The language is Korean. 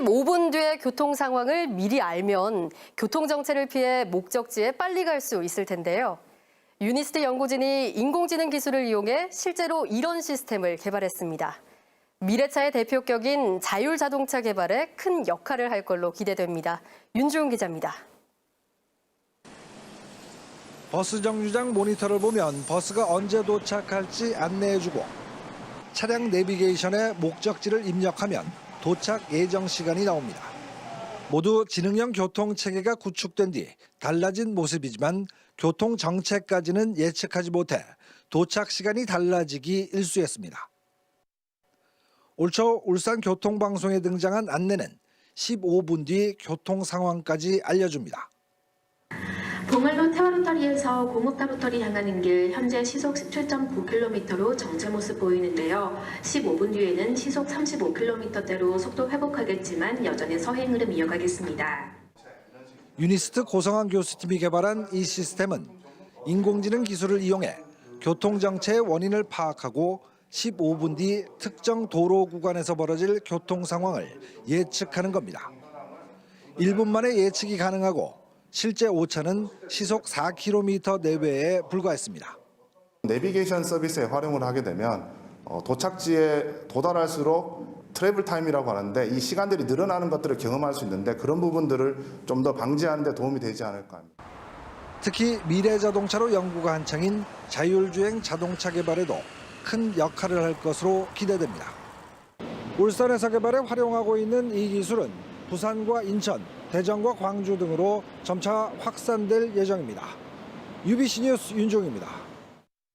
15분 뒤의 교통 상황을 미리 알면 교통 정체를 피해 목적지에 빨리 갈 수 있을 텐데요. 유니스트 연구진이 인공지능 기술을 이용해 실제로 이런 시스템을 개발했습니다. 미래차의 대표격인 자율 자동차 개발에 큰 역할을 할 걸로 기대됩니다. 윤주은 기자입니다. 버스 정류장 모니터를 보면 버스가 언제 도착할지 안내해주고 차량 내비게이션에 목적지를 입력하면 도착 예정 시간이 나옵니다. 모두 지능형 교통 체계가 구축된 뒤 달라진 모습이지만 교통 정체까지는 예측하지 못해 도착 시간이 달라지기 일쑤였습니다. 올초 울산 교통방송에 등장한 안내는 15분 뒤 교통 상황까지 알려줍니다. 봉을로 태화로터리에서 고목타로터리 향하는 길 현재 시속 17.9km로 정체 모습 보이는데요. 15분 뒤에는 시속 35km대로 속도 회복하겠지만 여전히 서행 흐름 이어가겠습니다. 유니스트 고성환 교수팀이 개발한 이 시스템은 인공지능 기술을 이용해 교통정체의 원인을 파악하고 15분 뒤 특정 도로 구간에서 벌어질 교통 상황을 예측하는 겁니다. 1분 만에 예측이 가능하고 실제 오차는 시속 4km 내외에 불과했습니다. 내비게이션 서비스에 활용을 하게 되면 어, 도착지에 도달할수록 트래블 타임이라고 하는데 이 시간들이 늘어나는 것들을 경험할 수 있는데 그런 부분들을 좀 더 방지하는 데 도움이 되지 않을까 합니다. 특히 미래 자동차로 연구가 한창인 자율주행 자동차 개발에도 큰 역할을 할 것으로 기대됩니다. 울산에서 개발에 활용하고 있는 이 기술은 부산과 인천, 대전과 광주 등으로 점차 확산될 예정입니다. UBC 뉴스 윤종입니다.